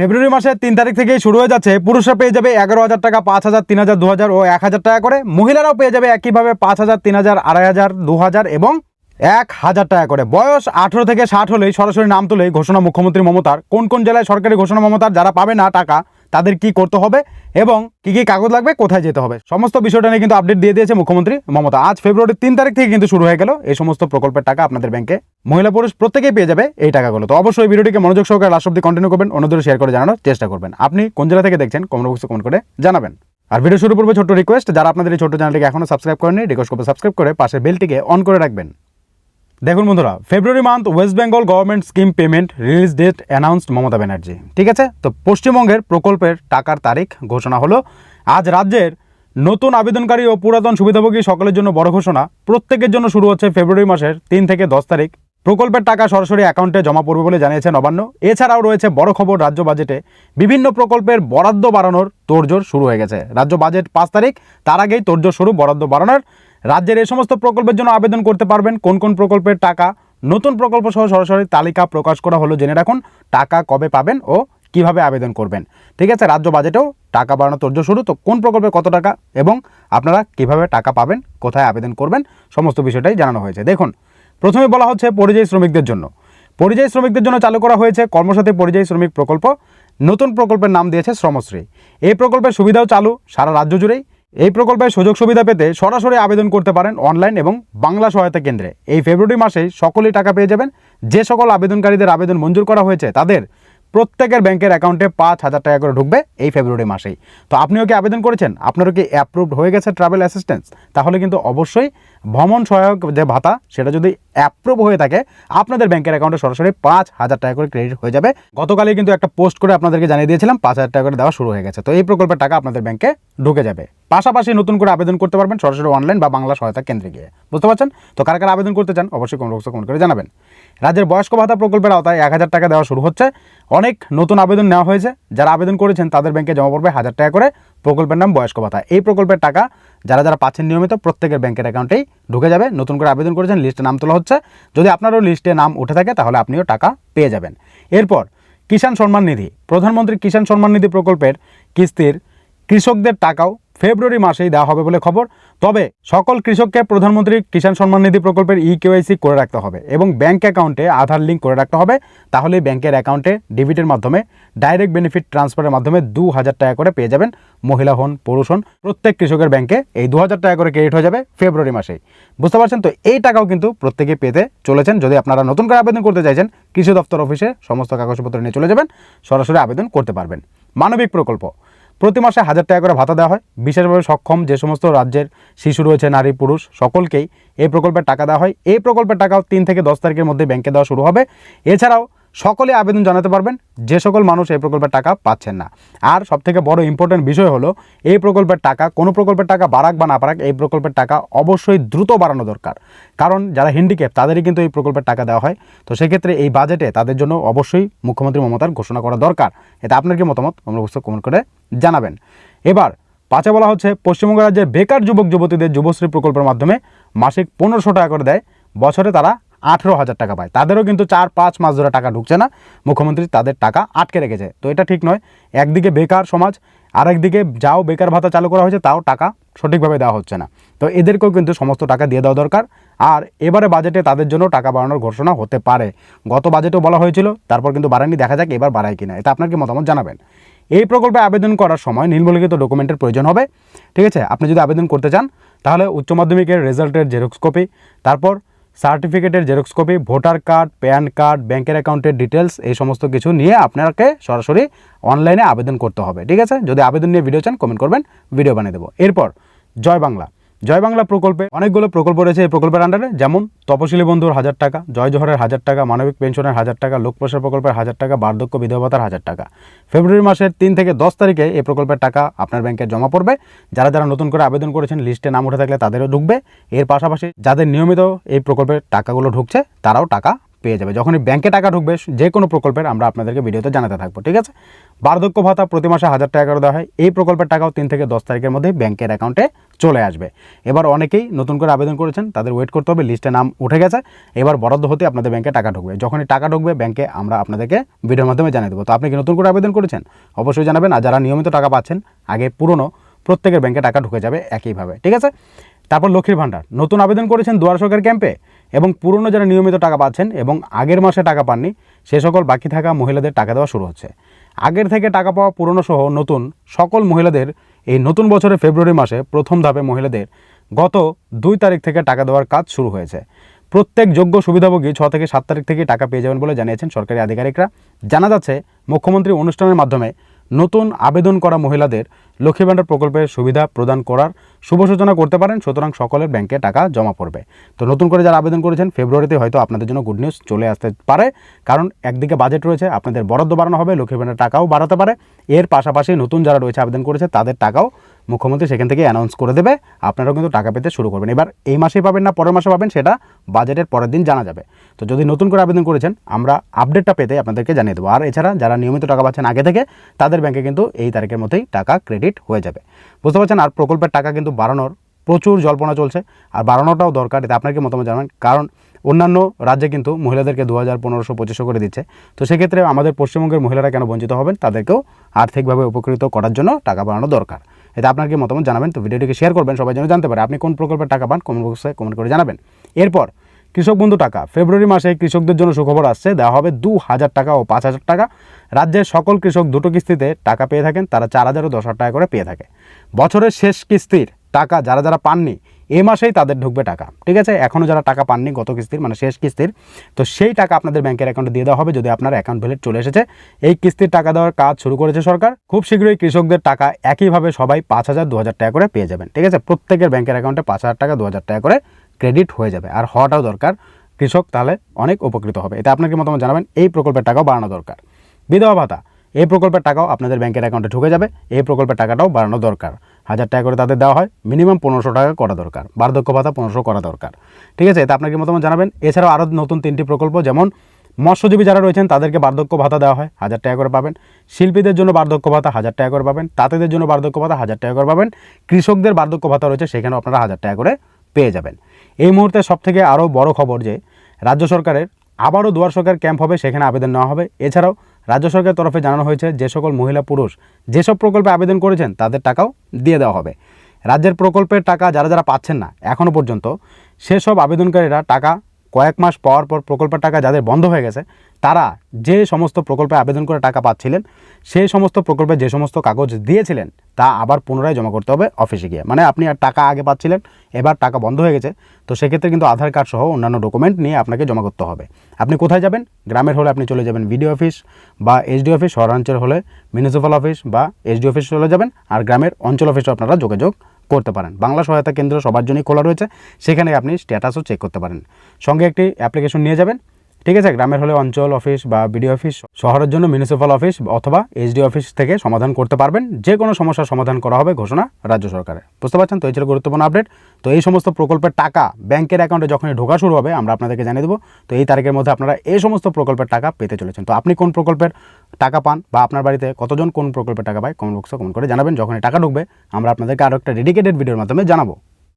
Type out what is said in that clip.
ফেব্রুয়ারি মাসের তিন তারিখ থেকেই শুরু হয়ে যাচ্ছে। পুরুষরা পেয়ে যাবে এগারো হাজার টাকা, পাঁচ হাজার, তিন হাজার, দু হাজার ও এক হাজার টাকা করে। মহিলারাও পেয়ে যাবে একইভাবে পাঁচ হাজার, তিন হাজার, আড়াই হাজার, দু হাজার এবং এক হাজার টাকা করে। বয়স আঠেরো থেকে ষাট হলেই সরাসরি নাম তুলেই ঘোষণা মুখ্যমন্ত্রী মমতার। কোন কোন জেলায় সরকারি ঘোষণা মমতার? যারা পাবে না টাকা তাদের কি করতে হবে এবং কি কি কাগজ লাগবে, কোথায় যেতে হবে? সমস্ত বিষয়টা নিয়ে কিন্তু আপডেট দিয়ে দিয়েছে মুখ্যমন্ত্রী মমতা। আজ ফেব্রুয়ারির তিন তারিখ থেকে কিন্তু শুরু হয়ে গেল এই সমস্ত প্রকল্পের টাকা আপনাদের ব্যাংকে। মহিলা পুরুষ প্রত্যেকেই পেয়ে যাবে এই টাকাগুলো। তো অবশ্যই ভিডিওটিকে মনোযোগ সহকারে লাস্ট অব্দি কন্টিনিউ করবেন, অন্যদের শেয়ার করে জানানোর চেষ্টা করবেন। আপনি কোন জেলা থেকে দেখছেন কমেন্ট বক্সে কমেন্ট করে জানাবেন। আর ভিডিও শুরু করব ছোট্ট রিকোয়েস্ট যারা আপনাদের এই ছোট্ট চ্যানেলটিকে এখনও সাবস্ক্রাইব করেনি রিকোয়েস্ট করবে সাবস্ক্রাইব করে পাশে বেলটিকে অন করে রাখবেন। দেখুন বন্ধুরা February month West Bengal government scheme payment release date announced Mamata Banerjee. ঠিক আছে? তো পশ্চিমবঙ্গের প্রকল্পের টাকার তারিখ ঘোষণা হলো, আজ রাজ্যের নতুন আবেদনকারী ও পুরাতন সুবিধাভোগী সকলের জন্য বড় ঘোষণা। প্রত্যেকের জন্য শুরু হচ্ছে ফেব্রুয়ারি মাসের তিন থেকে দশ তারিখ। প্রকল্পের টাকা সরাসরি অ্যাকাউন্টে জমা পড়বে বলে জানিয়েছে নবান্ন। এছাড়াও রয়েছে বড় খবর, রাজ্য বাজেটে বিভিন্ন প্রকল্পের বরাদ্দ বাড়ানোর তোড়জোড় শুরু হয়ে গেছে। রাজ্য বাজেট পাঁচ তারিখ, তার আগেই তোড়জোড় শুরু বরাদ্দ বাড়ানোর রাজ্যের এই সমস্ত প্রকল্পের জন্য আবেদন করতে পারবেন। কোন কোন প্রকল্পের টাকা, নতুন প্রকল্প সহ সরাসরি তালিকা প্রকাশ করা হলো জেনে রাখুন, টাকা কবে পাবেন ও কীভাবে আবেদন করবেন। ঠিক আছে, রাজ্য বাজেটেও টাকা বাড়ানো তোর্য শুরু। তো কোন প্রকল্পে কত টাকা এবং আপনারা কীভাবে টাকা পাবেন, কোথায় আবেদন করবেন, সমস্ত বিষয়টাই জানানো হয়েছে। দেখুন, প্রথমে বলা হচ্ছে পরিযায়ী শ্রমিকদের জন্য। পরিযায়ী শ্রমিকদের জন্য চালু করা হয়েছে কর্মসাথী পরিযায়ী শ্রমিক প্রকল্প। নতুন প্রকল্পের নাম দিয়েছে শ্রমশ্রী। এই প্রকল্পের সুবিধাও চালু সারা রাজ্য জুড়েই। এই প্রকল্পের সুযোগ সুবিধা পেতে সরাসরি আবেদন করতে পারেন অনলাইন এবং বাংলা সহায়তা কেন্দ্রে। এই ফেব্রুয়ারি মাসেই সকলেই টাকা পেয়ে যাবেন। যে সকল আবেদনকারীদের আবেদন মঞ্জুর করা হয়েছে, তাদের প্রত্যেকের ব্যাংকের অ্যাকাউন্টে পাঁচ হাজার টাকা করে ঢুকবে এই ফেব্রুয়ারি মাসেই। তো আপনিও কি আবেদন করেছেন? আপনারও কি অ্যাপ্রুভড হয়ে গেছে ট্রাভেল অ্যাসিস্ট্যান্স তাহলে কিন্তু অবশ্যই ভ্রমণ সহায়ক যে ভাতা, সেটা যদি অ্যাপ্রুভ হয়ে থাকে, আপনাদের ব্যাংকের অ্যাকাউন্টে সরাসরি পাঁচ হাজার টাকা করে ক্রেডিট হয়ে যাবে। গতকালই কিন্তু একটা পোস্ট করে আপনাদেরকে জানিয়ে দিয়েছিলাম, পাঁচ হাজার টাকা করে দেওয়া শুরু হয়ে গেছে। তো এই প্রকল্পের টাকা আপনাদের ব্যাংকে ঢুকে যাবে। পাশাপাশি নতুন করে আবেদন করতে পারবেন সরাসরি অনলাইন বা বাংলা সহায়তা কেন্দ্রে গিয়ে। বুঝতে পারছেন? তো কারা কারা আবেদন করতে চান, অবশ্যই কমেন্ট বক্সে কমেন্ট করে জানাবেন। রাজ্যের বয়স্ক ভাতা প্রকল্পের আওতায় এক হাজার টাকা দেওয়া শুরু হচ্ছে। অনেক নতুন আবেদন নেওয়া হয়েছে। যারা আবেদন করেছেন, তাদের ব্যাংকে জমা পড়বে হাজার টাকা করে। প্রকল্পের নাম বয়স্ক ভাতা। এই প্রকল্পের টাকা যারা যারা পাচ্ছেন নিয়মিত, প্রত্যেকের ব্যাংকের অ্যাকাউন্টেই ঢুকে যাবে। নতুন করে আবেদন করেছেন লিস্টে নাম তোলা হচ্ছে, যদি আপনারও লিস্টে নাম উঠে থাকে, তাহলে আপনিও টাকা পেয়ে যাবেন। এরপর, কিষাণ সম্মান নিধি। প্রধানমন্ত্রী কিষাণ সম্মান নিধি প্রকল্পের কিস্তির কৃষকদের টাকাও ফেব্রুয়ারি মাসেই দেওয়া হবে বলে খবর। তবে সকল কৃষককে প্রধানমন্ত্রী কিষাণ সম্মান নিধি প্রকল্পের ই কেওয়াইসি করে রাখতে হবে এবং ব্যাংক অ্যাকাউন্টে আধার লিঙ্ক করে রাখতে হবে। তাহলে ব্যাংকের অ্যাকাউন্টে ডেবিটের মাধ্যমে ডাইরেক্ট বেনিফিট ট্রান্সফারের মাধ্যমে দু হাজার টাকা করে পেয়ে যাবেন মহিলা হন, পুরুষ হন, প্রত্যেক কৃষকের ব্যাংকে এই দু হাজার টাকা করে ক্রেডিট হয়ে যাবে ফেব্রুয়ারি মাসেই। বুঝতে পারছেন তো? এই টাকাও কিন্তু প্রত্যেকে পেতে চলেছেন। যদি আপনারা নতুন করে আবেদন করতে চাইছেন, কৃষি দপ্তর অফিসে সমস্ত কাগজপত্র নিয়ে চলে যাবেন, সরাসরি আবেদন করতে পারবেন। মানবিক প্রকল্প। প্রতি মাসে হাজার টাকা করে ভাতা দেওয়া হয়। বিশেষভাবে সক্ষম যে সমস্ত রাজ্যের শিশু রয়েছে, নারী, পুরুষ, সকলকেই এই প্রকল্পের টাকা দেওয়া হয়। এই প্রকল্পের টাকাও তিন থেকে দশ তারিখের মধ্যে ব্যাংকে দেওয়া শুরু হবে। এছাড়াও সকলে আবেদন জানাতে পারবেন, যে সকল মানুষ এই প্রকল্পের টাকা পাচ্ছেন না। আর সবথেকে বড় ইম্পর্টেন্ট বিষয় হলো, এই প্রকল্পের টাকা, কোনো প্রকল্পের টাকা বাড়াক বা না বাড়াক, এই প্রকল্পের টাকা অবশ্যই দ্রুত বাড়ানো দরকার। কারণ যারা হ্যান্ডিক্যাপ তাদেরই কিন্তু এই প্রকল্পের টাকা দেওয়া হয়। তো সেক্ষেত্রে এই বাজেটে তাদের জন্য অবশ্যই মুখ্যমন্ত্রী মমতার ঘোষণা করা দরকার। এটা আপনার কি মতামত? আমরা অবশ্যই কমেন্ট করে জানাবেন। এবার পাঁচে বলা হচ্ছে, পশ্চিমবঙ্গ রাজ্যের বেকার যুবক যুবতীদের যুবশ্রী প্রকল্পের মাধ্যমে মাসিক পনেরোশো টাকা করে দেয়। বছরে তারা আঠেরো হাজার টাকা পায়। তাদেরও কিন্তু চার পাঁচ মাস ধরে টাকা ঢুকছে না। মুখ্যমন্ত্রী তাদের টাকা আটকে রেখেছে। তো এটা ঠিক নয়। একদিকে বেকার সমাজ, আরেকদিকে যাও বেকার ভাতা চালু করা হয়েছে, তাও টাকা সঠিকভাবে দেওয়া হচ্ছে না। তো এদেরকেও কিন্তু সমস্ত টাকা দিয়ে দেওয়া দরকার। আর এবারে বাজেটে তাদের জন্য টাকা বাড়ানোর ঘোষণা হতে পারে। গত বাজেটেও বলা হয়েছিল, তারপর কিন্তু বাড়ায়নি। দেখা যাক এবার বাড়ায় কিনা। এটা আপনার কি মতামত জানাবেন? এই প্রকল্পে আবেদন করার সময় নিম্নলিখিত ডকুমেন্টের প্রয়োজন হবে। ঠিক আছে? আপনি যদি আবেদন করতে চান, তাহলে উচ্চ মাধ্যমিকের রেজাল্টের জেরক্স কপি তারপর সার্টিফিকেটের xerox copy, voter card, PAN card, ব্যাংকের অ্যাকাউন্টের ডিটেলস এই সমস্ত কিছু নিয়ে আপনাকে সরাসরি অনলাইনে আবেদন করতে হবে, ঠিক আছে? যদি আবেদন নিয়ে ভিডিও চান কমেন্ট করবেন ভিডিও বানিয়ে দেবো। এরপর, জয় বাংলা। জয় বাংলা প্রকল্পে অনেকগুলো প্রকল্প রয়েছে এই প্রকল্পের আন্ডারে যেমন তপশিলি বন্ধুর হাজার টাকা, জয় জহরের হাজার টাকা, মানবিক পেনশনের হাজার টাকা লোকপ্রসার প্রকল্পের হাজার টাকা, বার্ধক্য বিধবাতার হাজার টাকা। ফেব্রুয়ারি মাসের তিন থেকে দশ তারিখে এই প্রকল্পের টাকা আপনার ব্যাংকে জমা পড়বে। যারা যারা নতুন করে আবেদন করেছেন লিস্টে নাম উঠে থাকলে তাদেরও ঢুকবে। এর পাশাপাশি যাদের নিয়মিত এই প্রকল্পের টাকাগুলো ঢুকছে, তারাও টাকা পেয়ে যাবে। যখনই ব্যাংকে টাকা ঢুকবে যে কোনো প্রকল্পের আমরা আপনাদেরকে ভিডিওতে জানাতে থাকব, ঠিক আছে? বার্ধক্য ভাতা প্রতি মাসে হাজার টাকা করে দেওয়া হয়। এই প্রকল্পের টাকাও তিন থেকে দশ তারিখের মধ্যে ব্যাংকের অ্যাকাউন্টে চলে আসবে। এবার অনেকেই নতুন করে আবেদন করেছেন, তাদের ওয়েট করতে হবে লিস্টে নাম উঠে গেছে। এবার বরাদ্দ হতে আপনাদের ব্যাংকে টাকা ঢুকবে। যখনই টাকা ঢুকবে ব্যাংকে আমরা আপনাদেরকে ভিডিওর মাধ্যমে জানিয়ে দেবো। তো আপনি কি নতুন করে আবেদন করেছেন? অবশ্যই জানাবেন। আর যারা নিয়মিত টাকা পাচ্ছেন, আগে পুরনো, প্রত্যেকের ব্যাংকে টাকা ঢুকে যাবে একইভাবে, ঠিক আছে? তারপর লক্ষ্মীর ভাণ্ডার। নতুন আবেদন করেছেন দুয়ার সরকার ক্যাম্পে এবং পুরনো যারা নিয়মিত টাকা পাচ্ছেন এবং আগের মাসে টাকা পাননি, সে সকল বাকি থাকা মহিলাদের টাকা দেওয়া শুরু হচ্ছে। আগের থেকে টাকা পাওয়া পুরনো সহ নতুন সকল মহিলাদের এই নতুন বছরের ফেব্রুয়ারি মাসে প্রথম ধাপে মহিলাদের গত দুই তারিখ থেকে টাকা দেওয়ার কাজ শুরু হয়েছে। প্রত্যেক যোগ্য সুবিধাভোগী ছ থেকে সাত তারিখ থেকে টাকা পেয়ে যাবেন বলে জানিয়েছেন সরকারি আধিকারিকরা। জানা যাচ্ছে, মুখ্যমন্ত্রী অনুষ্ঠানের মাধ্যমে নতুন আবেদন করা মহিলাদের লক্ষ্মী ভাণ্ডার প্রকল্পের সুবিধা প্রদান করার শুভ সূচনা করতে পারেন, সুতরাং সকলের ব্যাংকে টাকা জমা পড়বে। তো নতুন করে যারা আবেদন করেছেন, ফেব্রুয়ারিতে হয়তো আপনাদের জন্য গুড নিউজ চলে আসতে পারে, কারণ একদিকে বাজেট রয়েছে, আপনাদের বরাদ্দ বাড়ানো হবে, লক্ষ্মী ভাণ্ডার টাকাও বাড়াতে পারে। এর পাশাপাশি নতুন যারা রয়েছে আবেদন করেছে, তাদের টাকাও মুখ্যমন্ত্রী সেখান থেকে অ্যানাউন্স করে দেবে, আপনারাও কিন্তু টাকা পেতে শুরু করবেন। এবার এই মাসেই পাবেন না, পরের মাসে পাবেন সেটা বাজেটের পরের দিন জানা যাবে। তো যদি নতুন করে আবেদন করেছেন, আমরা আপডেটটা পেতে আপনাদেরকে জানিয়ে দেবো। আর এছাড়া যারা নিয়মিত টাকা পাচ্ছেন আগে থেকে, তাদের ব্যাংকে কিন্তু এই তারিখের মধ্যেই টাকা ক্রেডিট হয়ে যাবে। বুঝতে পারছেন? আর প্রকল্পের টাকা কিন্তু বাড়ানোর প্রচুর জল্পনা চলছে, আর বাড়ানোটাও দরকার এতে আপনাকে মতামত জানাবেন। কারণ অন্যান্য রাজ্যে কিন্তু মহিলাদেরকে দু হাজার পনেরোশো পঁচিশশো করে দিচ্ছে। তো সেক্ষেত্রে আমাদের পশ্চিমবঙ্গের মহিলারা কেন বঞ্চিত হবেন, তাদেরকেও আর্থিকভাবে উপকৃত করার জন্য টাকা বাড়ানো দরকার। এতে আপনার কি মতামত জানাবেন, তো ভিডিওটিকে শেয়ার করবেন, সবাই যেন জানতে পারে। আপনি কোন প্রকল্পের টাকা পান কমেন্ট বক্সে কমেন্ট করে জানাবেন। এরপর, কৃষক বন্ধু টাকা। ফেব্রুয়ারি মাসে কৃষকদের জন্য সুখবর আসছে। দেওয়া হবে দু হাজার টাকা ও পাঁচ হাজার টাকা। রাজ্যের সকল কৃষক দুটো কিস্তিতে টাকা পেয়ে থাকেন। তারা চার হাজার ও দশ হাজার টাকা করে পেয়ে থাকে। বছরের শেষ কিস্তির টাকা যারা যারা পাননি এ মাসেই তাদের ঢুকবে টাকা, ঠিক আছে? এখনও যারা টাকা পাননি গত কিস্তির মানে শেষ কিস্তির, তো সেই টাকা আপনাদের ব্যাংকের অ্যাকাউন্টে দিয়ে দেওয়া হবে যদি আপনার অ্যাকাউন্ট ভ্যালিড চলে এসেছে। এই কিস্তির টাকা দেওয়ার কাজ শুরু করেছে সরকার। খুব শীঘ্রই কৃষকদের টাকা একইভাবে সবাই পাঁচ হাজার, দু হাজার টাকা করে পেয়ে যাবেন, ঠিক আছে? প্রত্যেকের ব্যাংকের অ্যাকাউন্টে পাঁচ হাজার টাকা, দু হাজার টাকা করে ক্রেডিট হয়ে যাবে। আর হওয়াটাও দরকার, কৃষক তাহলে অনেক উপকৃত হবে। এতে আপনাকে মতামত জানাবেন? এই প্রকল্পের টাকাও বাড়ানো দরকার। বিধবা ভাতা, এই প্রকল্পের টাকাও আপনাদের ব্যাংকের অ্যাকাউন্টে ঢুকে যাবে, এই প্রকল্পের টাকাটাও বাড়ানো দরকার। হাজার টাকা করে তাদের দেওয়া হয়। মিনিমাম পনেরোশো টাকা করা দরকার। বার্ধক্য ভাতা পনেরোশো করা দরকার। ঠিক আছে? এতে আপনাকে মতামত জানাবেন। এছাড়াও আরও নতুন তিনটি প্রকল্প, যেমন মৎস্যজীবী যারা রয়েছেন, তাদেরকে বার্ধক্য ভাতা দেওয়া হয়। হাজার টাকা করে পাবেন। শিল্পীদের জন্য বার্ধক্য ভাতা হাজার টাকা করে পাবেন। তাঁতেদের জন্য বার্ধক্য ভাতা হাজার টাকা করে পাবেন। কৃষকদের বার্ধক্য ভাতা রয়েছে, সেখানেও আপনারা হাজার টাকা করে পেয়ে যাবেন। এই মুহূর্তে সবথেকে আরও বড় খবর যে, রাজ্য সরকারের আবারও দুয়ার সরকার ক্যাম্প হবে, সেখানে আবেদন নেওয়া হবে। এছাড়াও রাজ্য সরকারের তরফে জানানো হয়েছে যে সকল মহিলা পুরুষ যেসব প্রকল্পে আবেদন করেছেন, তাদের টাকাও দিয়ে দেওয়া হবে। রাজ্যের প্রকল্পের টাকা যারা যারা পাচ্ছেন না এখনও পর্যন্ত সেসব আবেদনকারীরা টাকা কয়েক মাস পাওয়ার পর প্রকল্পের টাকা যাদের বন্ধ হয়ে গেছে, তারা যে সমস্ত প্রকল্পে আবেদন করে টাকা পাচ্ছিলেন, সেই সমস্ত প্রকল্পে যে সমস্ত কাগজ দিয়েছিলেন, তা আবার পুনরায় জমা করতে হবে অফিসে গিয়ে। মানে আপনি আর টাকা আগে পাচ্ছিলেন, এবার টাকা বন্ধ হয়ে গেছে, তো সেক্ষেত্রে কিন্তু আধার কার্ড সহ অন্যান্য ডকুমেন্ট নিয়ে আপনাকে জমা করতে হবে। আপনি কোথায় যাবেন? গ্রামের হলে আপনি চলে যাবেন বিডিও অফিস বা এসডি অফিস, শহরাঞ্চল হলে মিউনিসিপ্যাল অফিস বা এসডি অফিস চলে যাবেন, আর গ্রামের অঞ্চল অফিসে আপনারা যোগাযোগ করতে পারেন। বাংলা সহায়তা কেন্দ্র সবার জন্যই খোলা রয়েছে। সেখানে আপনি স্ট্যাটাসও চেক করতে পারেন। সঙ্গে একটি অ্যাপ্লিকেশন নিয়ে যাবেন। ঠিক আছে, গ্রামের হলে অঞ্চল অফিস বা বিডিও অফিস শহরের জন্য মিউনিসিপ্যাল অফিস অথবা এসডি অফিস থেকে সমাধান করতে পারবেন। যে কোনো সমস্যার সমাধান করা হবে ঘোষণা রাজ্য সরকারের। বুঝতে পারছেন? তো এই ছিল গুরুত্বপূর্ণ আপডেট তো এই সমস্ত প্রকল্পের টাকা ব্যাংকের অ্যাকাউন্টে যখনই ঢোকা শুরু হবে, আমরা আপনাদেরকে জানিয়ে দেবো। তো এই তারিখের মধ্যে আপনারা এই সমস্ত প্রকল্পের টাকা পেতে চলেছেন। তো আপনি কোন প্রকল্পের টাকা পান বা আপনার বাড়িতে কতজন কোন প্রকল্পের টাকা পায় কমেন্ট বক্সে কমেন্ট করে জানাবেন। যখনই টাকা ঢুকবে, আমরা আপনাদেরকে আরও একটা ডেডিকেটেড ভিডিওর মাধ্যমে জানাব।